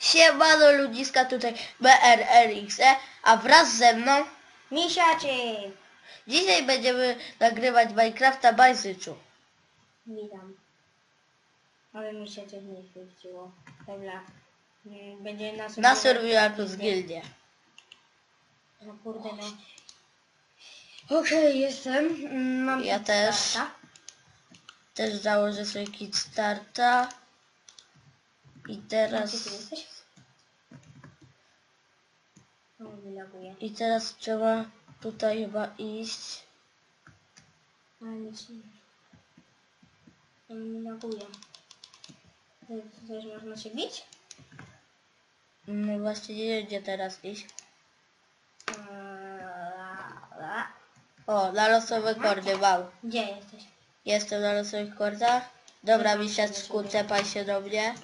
Siemano ludziska, tutaj BRRXE, a wraz ze mną Misiaczy! dzisiaj będziemy nagrywać Minecrafta Bajsyczu. Witam. Ale mi się coś nie chwyciło. Dobra. Mm, Będzie nas... Na Survival Plus Gildię. No kurde no. Okej, jestem. Mm, Mam Ja też. Kickstarta. Też założę sobie Kickstarta. I Gdzie ty teraz... jesteś? O, wylaguję. I teraz trzeba tutaj chyba iść. Ale nie... Ja mi laguje. Ty- Też można się bić? No właśnie nie wiem gdzie teraz iść. O, na losowe kordy mam. Gdzie jesteś? Jestem na losowych kordach. Dobra, Dobra, misiaczku, sobie. cepaj się do mnie.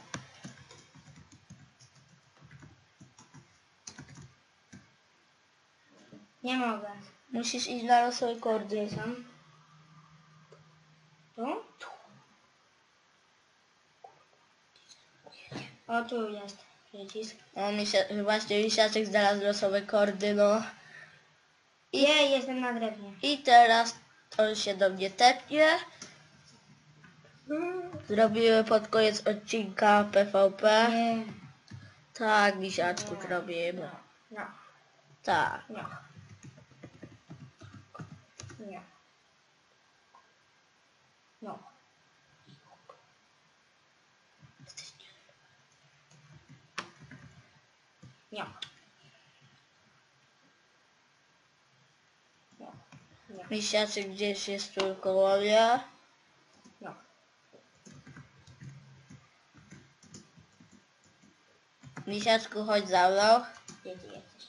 Nie mogę. Musisz iść na losowe kordy. Gdzie są? Tu? O, tu jest przycisk. O, misia, właśnie misiaczek znalazł losowe kordy, no. I ja jestem na drewnie. I teraz on się do mnie tepnie. Zrobimy pod koniec odcinka PvP. Nie. Tak, misiaczku, zrobimy. No. Tak. Nie. Nie. No. Nie. Nie. Nie. Misiaczek gdzieś jest tu koło mnie. No. Misiaczku, chodź za mną. Gdzie ty jesteś?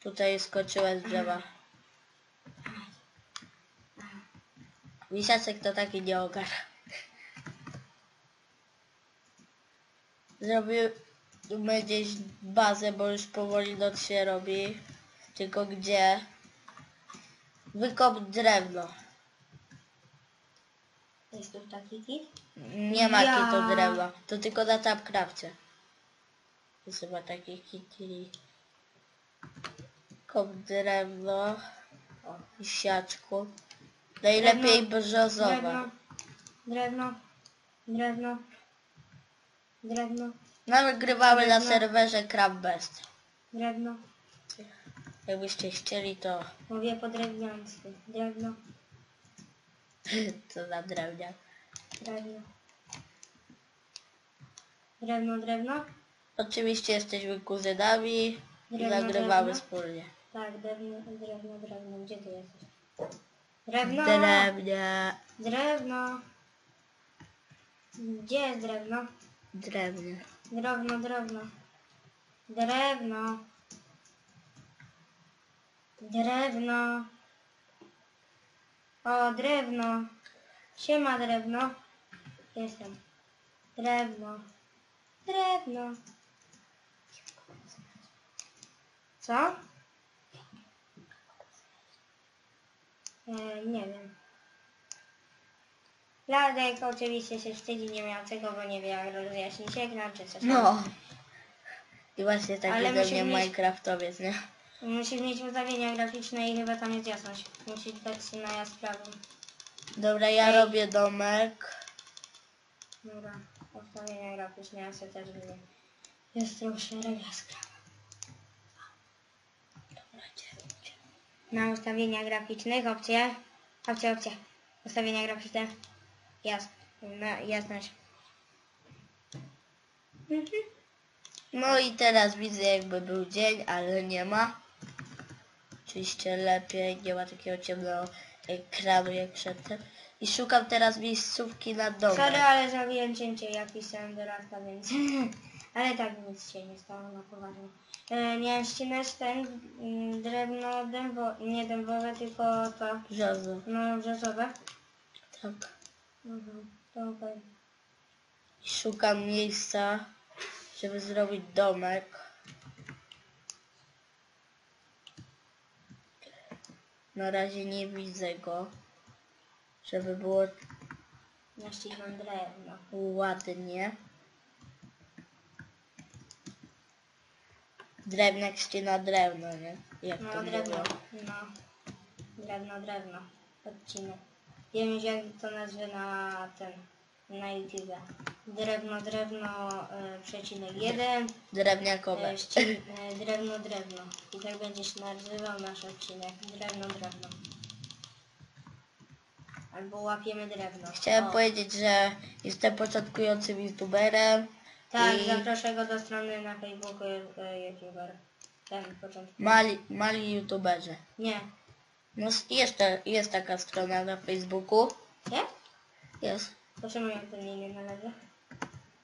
Tutaj skoczyłem z drzewa. Misiaczek to taki nie ogarza. Zrobimy gdzieś bazę, bo już powoli noc się robi. Tylko gdzie? Wykop drewno. Jest tu taki kit? Nie ma Ja. kitu drewna. To tylko na Tapcrafcie. Jest chyba taki kitty. Kop drewno. O, siaczku. Najlepiej brzozowe. Drewno. Drewno. Drewno. Drewno. Nagrywamy na Drewno. serwerze Crabbest. Drewno. Jakbyście chcieli to Mówię po drewniansku. Drewno. co na drewniach. Drewno. Drewno, drewno. Oczywiście jesteśmy kuzynami i Drewno, nagrywamy drewno. wspólnie. Tak, drewno, drewno, drewno. Gdzie ty jesteś? Drewno. Drewnia. Drewno. Gdzie jest drewno? Drewnia. Drewno, drewno. Drewno. Drewno. O, drewno. Siema, drewno. Jestem. Drewno. Drewno. Co? Nie wiem. Ladek oczywiście się wstydzi niemiałcego, bo nie wie jak rozjaśnić ekran czy coś. No. I właśnie Ale ze musi mnie mieć- Minecraftowiec, nie? Musisz mieć ustawienia graficzne i chyba tam jest jasność. Musisz dać na jaskrawą. Dobra, ja Ej. robię domek. Dobra, ustawienia graficzne ja sobie też lubię. Jest troszkę jaskrawa. Na ustawienia graficzne, opcje. Opcje, opcje. Ustawienia graficzne. Jas, na jasność. Mhm. No i teraz widzę jakby był dzień, ale nie ma. Oczywiście lepiej, nie ma takiego ciemnego ekranu jak przedtem. I szukam teraz miejscówki na domek. Sorry, ale zrobiłem cięcie jak pisałem do rasta, więc... ale tak nic się nie stało na poważnie. E, miałem ścinać ten mm, drewno dębo, nie dębowe, tylko to, Brzozo. no brzozowe. Tak. Mhm, to okej. I szukam miejsca, żeby zrobić domek. Na razie nie widzę go. Żeby było Ja ścinam drewno. ładnie. Drewniak ścina drewno, nie? Jak No to drewno, no. Drewno, drewno. Odcinek. Wiem już jak to nazwę na ten, na YouTube. Drewno, drewno, e, przecinek jeden, Drewniakowe. e, ścin, e, drewno, drewno. I tak będzie się nazywał nasz odcinek. Drewno, drewno. Albo łapiemy drewno. Chciałem O. powiedzieć, że jestem początkującym youtuberem. Tak, i zaproszę go do strony na Facebooku e, YouTuber. Ten początek. mali, mali youtuberzy. Nie. No s- jest, ta, jest taka strona na Facebooku. Nie? Jest. To czemu ja to nie należy?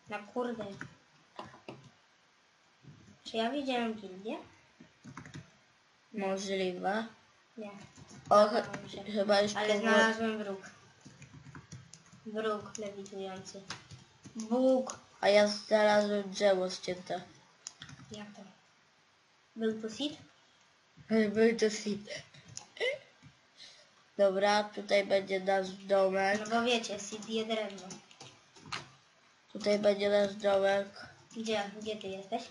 Na kurde. Czy ja widziałem gildię? Możliwe. Nie. O, ch- chyba już Ale powoli- znalazłem wróg. Wróg lewitujący. Bóg. A ja znalazłem drzewo ścięte. Jak to? Był to seed? Był to seed. Dobra, tutaj będzie nasz domek. No bo wiecie, seed je drewno. Tutaj będzie nasz domek. Gdzie? Gdzie ty jesteś?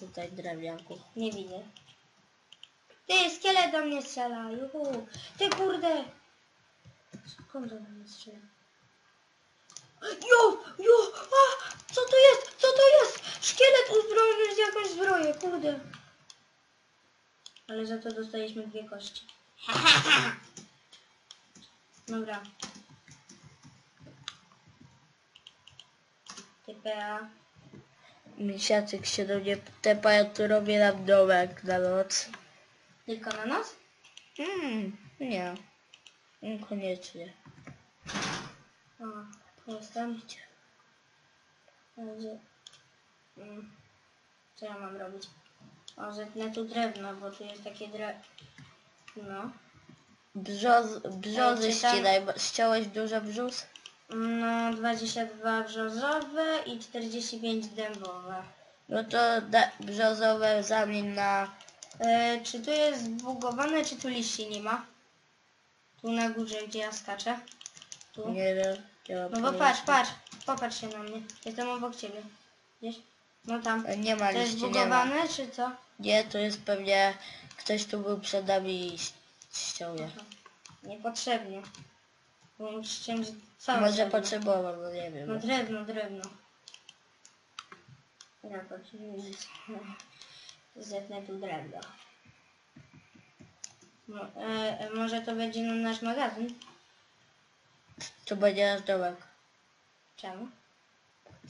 Tutaj drewniaku. Nie widzę. Ty, szkielet do mnie strzela, juhu. Ty kurde. Skąd on do mnie strzela? Jo, jo, a, co to jest? Co to jest? Szkielet uzbrojony z jakąś zbroję, kurde. Ale za to dostaliśmy dwie kości. Dobra. TPA. Misiaczek się do mnie tepa, ja tu robię nam domek na noc. Tylko na nos? Mm, nie. Niekoniecznie. O, jestem. Będzie... Mm. Co ja mam robić? O, zetnę tu drewno, bo tu jest takie dre... No. Brzoz, brzozy Ej, czy tam- ścinaj. bo- Ściąłeś dużo brzus? No, 22 brzozowe i 45 dębowe. No to da, brzozowe zamień na... E, czy tu jest zbugowane, czy tu liści nie ma? Tu na górze, gdzie ja skaczę. Tu. Nie wiem. Nie, mam No bo pojęcia. patrz, patrz. Popatrz się na mnie. Jestem obok ciebie. Wiesz? No tam. E, Nie ma To jest liści, nie ma. zbugowane, czy co? Nie, to jest pewnie... Ktoś tu był przed nami i ś- ściął je. Niepotrzebnie. Bo musisz czymś całe Może drewno. potrzebował, no nie wiem. No drewno, drewno. Ja. Zetnę tu drewno. No, e, e, może to będzie no, nasz magazyn? To będzie nasz domek. Czemu?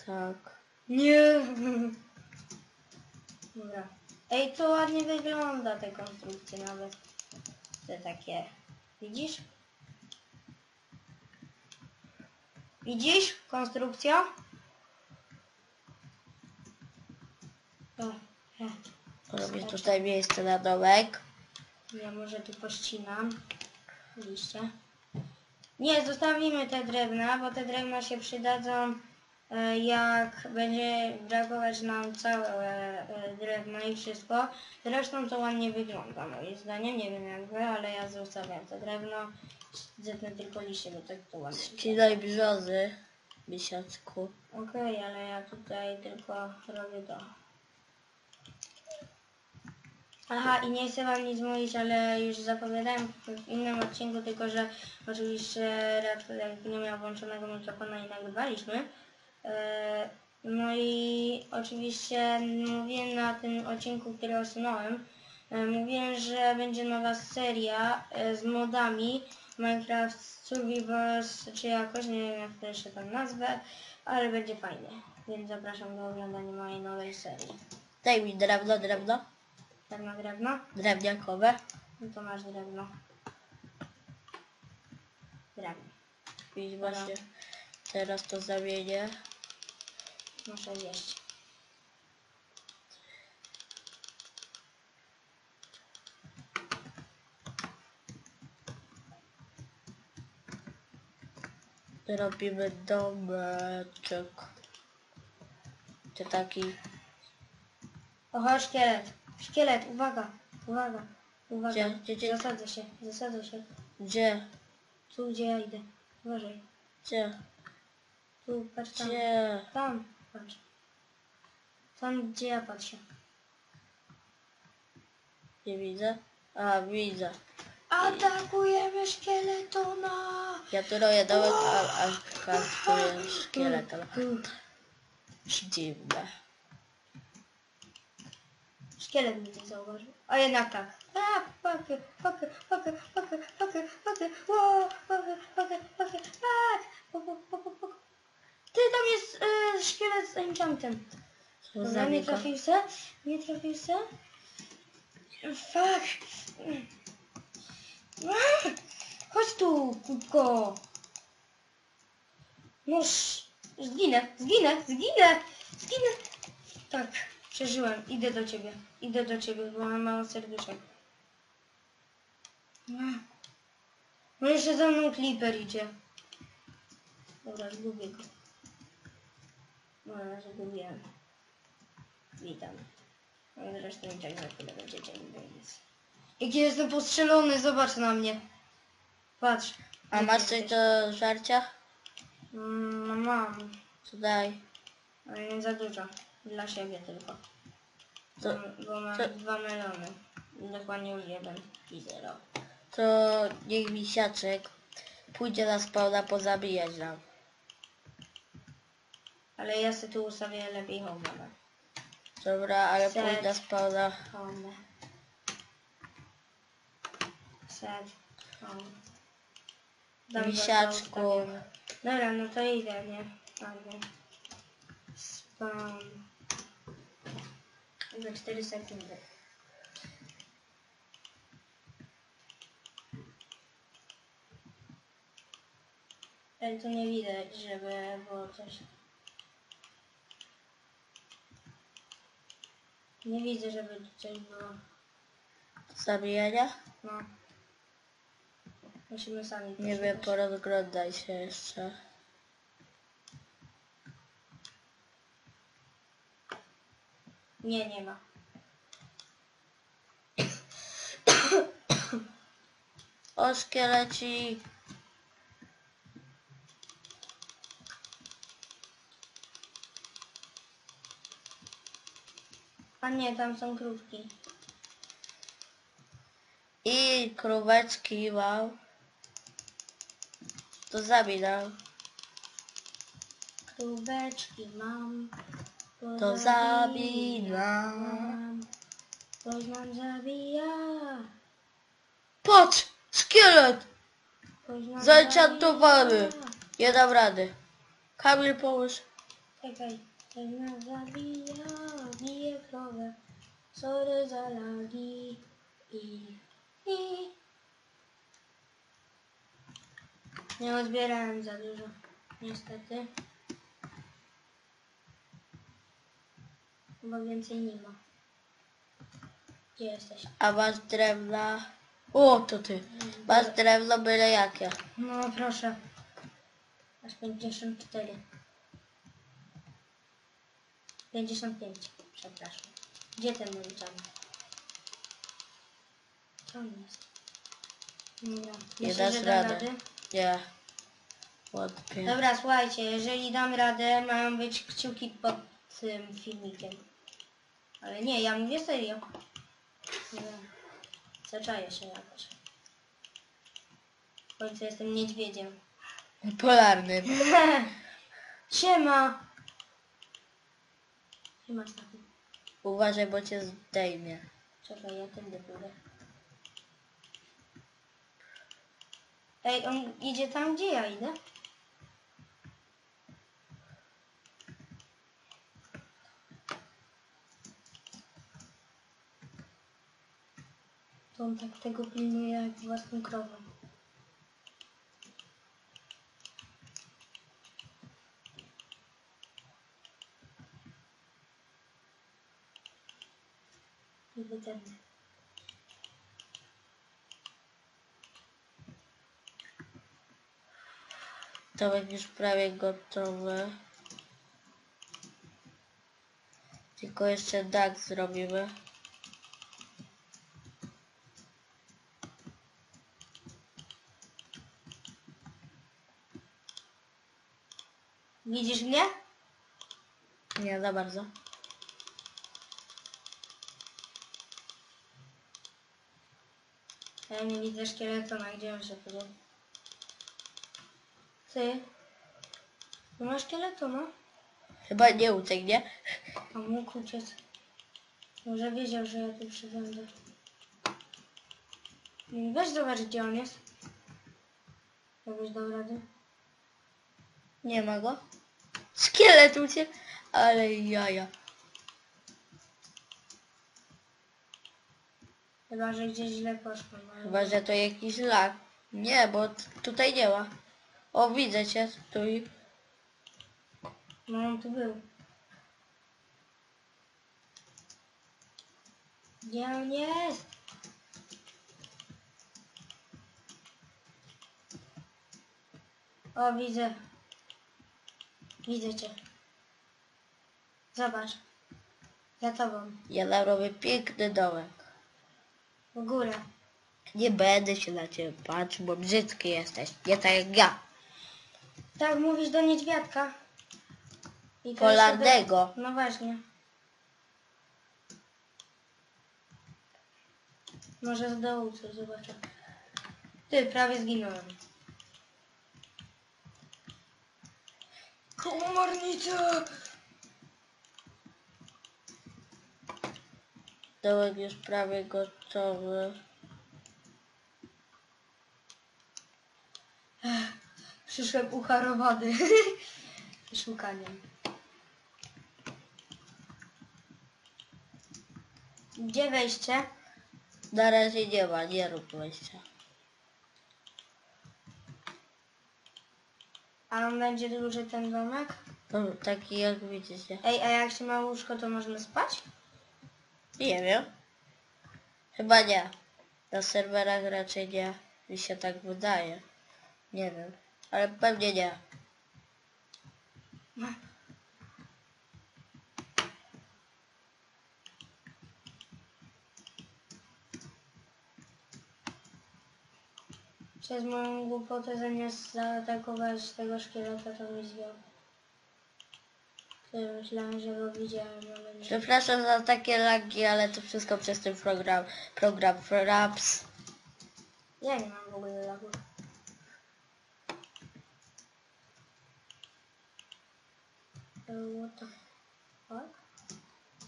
Tak. Nie. Dobra. Ej, to ładnie wygląda te konstrukcje nawet. Te takie. Widzisz? Widzisz konstrukcja? E. Robię tutaj miejsce na domek. Ja może tu pościnam liście. Nie, zostawimy te drewna, bo te drewna się przydadzą e, jak będzie brakować nam całe e, drewno i wszystko. Zresztą to ładnie wygląda moim zdaniem, nie wiem jak wy, ale ja zostawiam to drewno. Zetnę tylko liście, bo tak to ładnie. Ścinaj brzozy. Misiaczku. Okej, ale ja tutaj tylko robię to. Aha, i nie chcę wam nic mówić, ale już zapowiadałem w innym odcinku, tylko że oczywiście Radko jakby nie miał włączonego mikrofonu i nagrywaliśmy. E, No i oczywiście mówiłem na tym odcinku, który usunąłem, e, mówiłem, że będzie nowa seria e, z modami Minecraft Survivors, czy jakoś, nie wiem jak to jeszcze tam nazwę, ale będzie fajnie. Więc zapraszam do oglądania mojej nowej serii. Daj mi drewno, drewno. Na drewno? Drewniakowe. No to masz drewno. Drewno. I właśnie teraz to zamienię. Muszę zjeść. Robimy domeczek. Czy taki... Oho, szkielet. Szkielet, uwaga. Uwaga. Uwaga. Gdzie? Gdzie? Gdzie? Zasadzę się. Zasadzę się. Gdzie? Tu, gdzie ja idę. Uważaj. Gdzie? Tu, patrz tam. Gdzie? Tam, patrz. Tam, gdzie ja patrzę. Nie widzę. A, widzę. Atakujemy szkieletona! Ja tu roję dołek, a, a kastuję szkieletem. Dziwne. Szkielet mnie nie zauważył. A jednak tak. A, fuck, fuck, fuck, fuck, fuck, fuck, wow, fuck, fuck, fuck, fuck. Ty, tam jest y, szkielet z enchantem. Dobra, za nie trafił se? Nie trafił se? Fuck. Chodź tu, kubko. Noż, zginę, zginę, zginę, zginę. Tak, przeżyłem. Idę do ciebie. Idę do ciebie, bo mam mało serduszek. No jeszcze za mną Clipper idzie. Dobra, zgubię go. No, zgubiłem. Witam. No zresztą i tak za chwilę będziecie nic. Jaki jestem postrzelony, zobacz na mnie. Patrz. A masz coś do żarcia? Mm, No mam, To daj. ale nie za dużo. Dla siebie tylko. To, Bo- mam to- dwa melony. Dokładnie już jeden i zero. to niech misiaczek pójdzie na spawna pozabijać nam. Ale ja sobie tu ustawię lepiej home. Dobra, ale Set. pójdź na spawna. Home. Set. Home. Dam Misiaczku. Dobra, no to idę, nie? Fajnie. Spam. Za 4 sekundy. Ale tu nie widać, żeby było coś. Nie widzę, żeby tu coś było. Zabijania? No. Musimy sami Nie wiem, porozglądaj się jeszcze. Nie, nie ma. O, szkielecik. A nie, tam są krówki. I króweczki mam. To zabij nam. Króweczki mam. To zabij nam. Poznań zabija. Patrz! Szkielet! Poznań zabija. Nie dam rady. Kamil, pomóż. Czekaj. Poznań zabija. Bije krowę. Sorry za lagi. I... I... Nie odbierałem za dużo. Niestety. Chyba więcej nie ma. Gdzie jesteś? A masz drewna? O, to ty. Masz drewno byle jakie. No proszę. Aż 54. 55. Przepraszam. Gdzie ten czan? Co on jest? Dobra. Nie Myślę, dasz że dam rady. Nie. Wątpię. Dobra, słuchajcie, jeżeli dam radę, mają być kciuki pod tym filmikiem. Ale nie, ja mówię serio. Nie. Zaczaję się jakoś. W końcu jestem niedźwiedziem. Polarnym. Siema! Siema, Stachu. Uważaj, bo cię zdejmie. Czekaj, ja tędy pójdę. Ej, on idzie tam, gdzie ja idę? On tak tego pilnuje jak własną krową. Idę tędy. Tomek już prawie gotowy. Tylko jeszcze dach zrobimy. Widzisz mnie? Nie za bardzo. Ja nie widzę szkieletona, gdzie on się podział? Ty? Nie masz szkieletona? Chyba nie ucieknie. A mógł uciec. Może wiedział, że ja tu przybędę. Weź zobacz, gdzie on jest. Jakbyś dał radę. Nie ma go. Szkielet uciekł. Ale jaja. Chyba, że gdzieś źle poszło. No. Chyba, że to jakiś lag. Nie, bo tutaj nie ma. O, widzę cię. Stój. no on tu był. Gdzie on jest? O, widzę. Widzę cię. Zobacz. Za tobą. Ja tam robię piękny dołek. W górę. Nie będę się na ciebie patrzył, bo brzydki jesteś. Nie tak jak ja. Tak, mówisz do niedźwiadka. I Polarnego. do- No właśnie. Może z dołu coś zobaczę. Ty, prawie zginąłem. Komornica! Dołek już prawie gotowy. Przyszłem ucharowany. Szukaniem. Gdzie wejście? Na razie nie ma, nie rób wejścia. A on będzie duży ten domek? No, taki jak widzicie. Ej, a jak się ma łóżko, to można spać? Nie wiem. Chyba nie. Na serwerach raczej nie. Mi się tak wydaje. Nie wiem. Ale pewnie nie. Przez moją głupotę zamiast zaatakować tego szkieleta, to mi zjął. Myślałem, że go widziałem, nie. Przepraszam za takie lagi, ale to wszystko przez ten program. Program Fraps. Ja nie mam w ogóle lagu. Uh, What the fuck?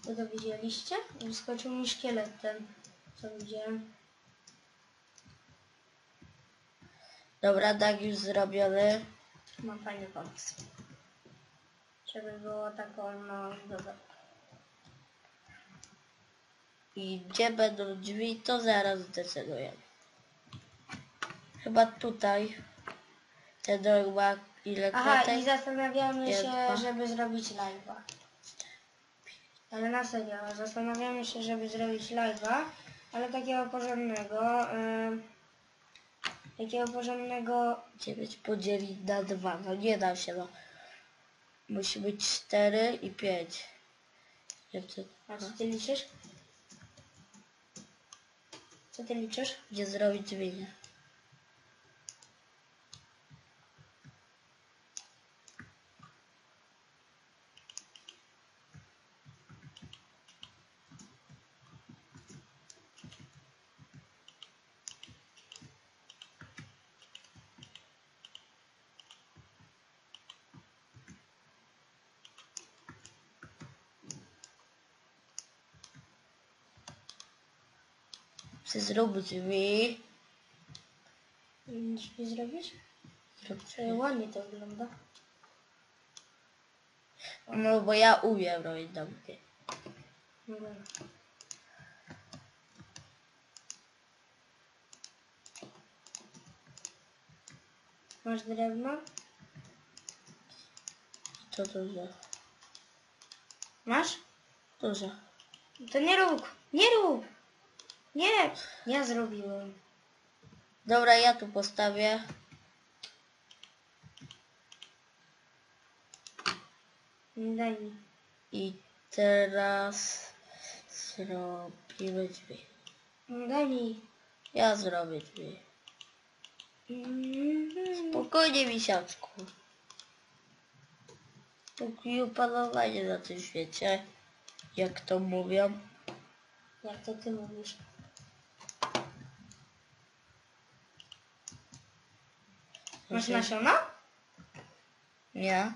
Wy to widzieliście? Wyskoczył mi szkielet ten, co widziałem. Dobra, tak już zrobiony. Mam fajny pomysł. Żeby było taką, no, dobra. I gdzie będą drzwi, to zaraz zdecydujemy. Chyba tutaj. Dom ma ile Aha, i klatek? zastanawiamy się, żeby zrobić live'a. Ale na serio, zastanawiamy się, żeby zrobić live'a, ale takiego porządnego. Yy, takiego porządnego. 9 podzielić na 2. No nie da się, no. Musi być 4 i 5. Jeszcze A co ty liczysz? Co ty liczysz? gdzie zrobić drzwi, Chcę zrobić drzwi. Drzwi zrobisz? Zrób drzwi. Ładnie to wygląda. No bo ja umiem robić domki. Dobra. Masz drewno? To dużo. Masz? Dużo. To nie rób! Nie rób! Nie! Ja zrobiłem. Dobra, ja tu postawię. Daj mi. I teraz zrobimy drzwi. Daj mi. Ja zrobię drzwi. Mhm. Spokojnie, misiaczku. Póki upanowanie na tym świecie, jak to mówią. Jak to ty mówisz? Masz nasiona? Nie.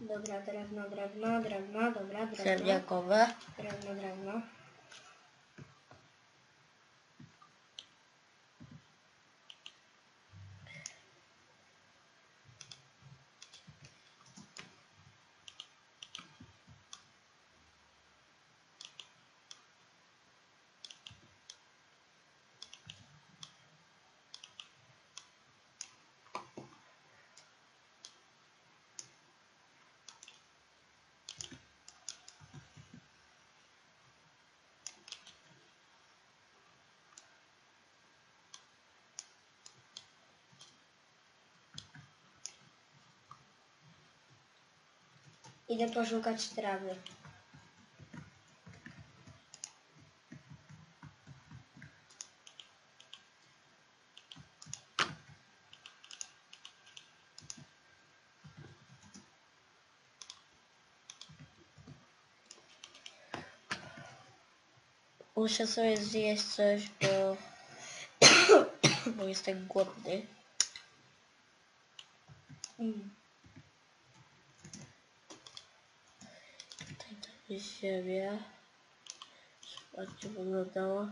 Dobra, drewno, drewno, drewno, dobra, drewno. Drewniakowe. Drewno, drewno. Idę poszukać trawy. Muszę sobie zjeść coś, bo... bo jestem głodny. Mm. Jest ziemia. Zobaczcie, wyglądało.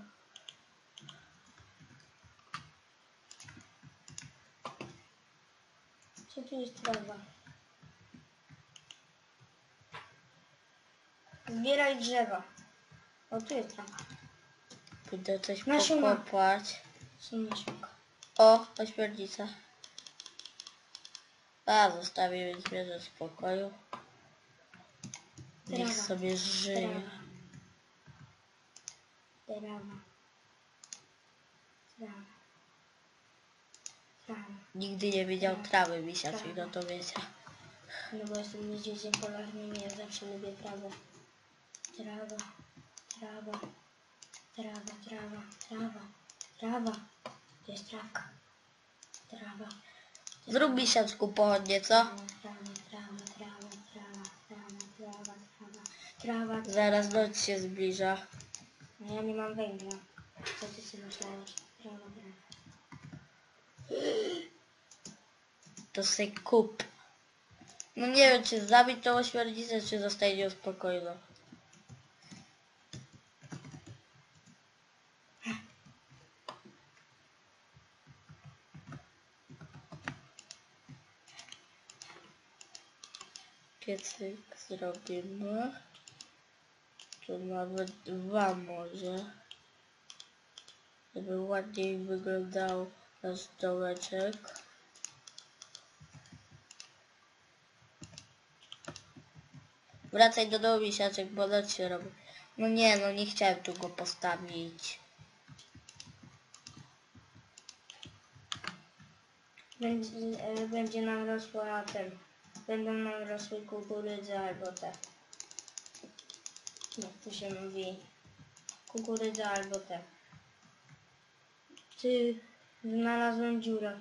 Gdzie tu jest trawa? Zbieraj drzewa. O, tu jest trawa. Pójdę coś Nasiona. pokopać. O, ośmiornica. A, zostawię zwierzę w spokoju. Niech Trawa. sobie żyje. Trawa. Trawa. Trawa. Trawa. Nigdy nie widział trawy misiaczej, no to wiecie. No bo jestem niedźwiedziem polarnym i ja zawsze lubię trawę. Trawa, trawa, trawa, trawa, trawa, trawa. To jest trawka. Trawa. Zrób misiaczku pochodnie, co? Trawa, trawa, trawa, trawa, trawa. Zaraz noc się zbliża. No ja nie mam węgla. Co ty sobie myślałeś? Trawa, trawa. To se kup. No nie wiem, czy zabić tą ośmiornicę, czy zostaje nieuspokojona. Piecyk zrobimy. Tu nawet dwa może. Żeby ładniej wyglądał nasz dołeczek. Wracaj do domu, misiaczek, bo noc się robi. No nie, no nie chciałem tu go postawić. Będzie, e, będzie nam rosła ten. Będą nam rosły kukurydzy albo te. Jak to się mówi? Kukurydza albo te. Ty, znalazłem dziurę.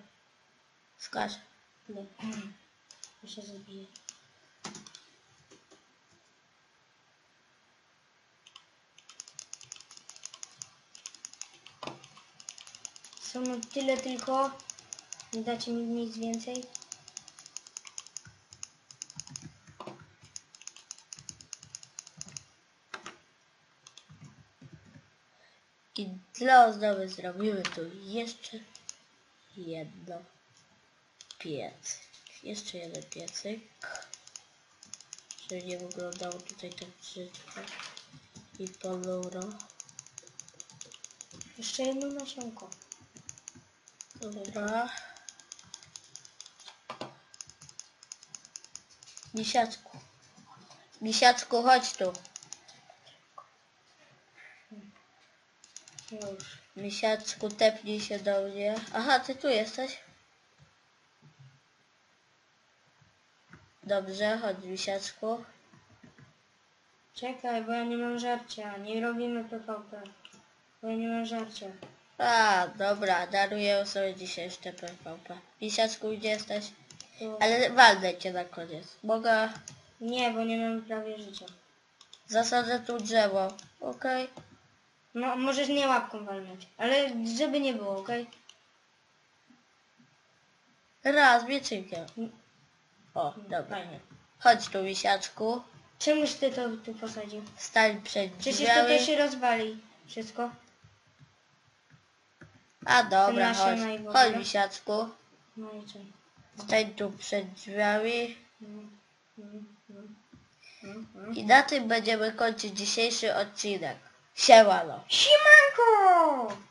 Skacz. Nie. To się zabije. Są tyle tylko. Nie dacie mi nic więcej? I dla ozdoby zrobimy tu jeszcze jedno piec. Jeszcze jeden piecyk. Żeby nie wyglądało tutaj tak brzydko i ponuro. Jeszcze jedno nasionko. Dobra. Misiaczku. Misiaczku, chodź tu. Misiaczku, tepnij się do mnie. Aha, ty tu jesteś? Dobrze, chodź misiaczku. Czekaj, bo ja nie mam żarcia. Nie robimy PvP. Bo ja nie mam żarcia. A, dobra, daruję sobie dzisiaj jeszcze PvP. Misiaczku, gdzie jesteś? Tu. Ale walnę cię na koniec. Mogę... Nie, bo nie mam prawie życia. Zasadzę tu drzewo. Okej? No, możesz nie łapką walnąć, ale żeby nie było, okej? Raz, wieczynkiem. O, dobra. Fajnie. Chodź tu, misiaczku. Czemuś ty to tu posadził? Stań przed Przecież to drzwiami. też się rozwali. Wszystko. A dobra, nasze chodź. najgorsze. Chodź, misiaczku. No i czym? Stań tu przed drzwiami. Mm, mm, mm. I na tym będziemy kończyć dzisiejszy odcinek. Siemano. Siemanko!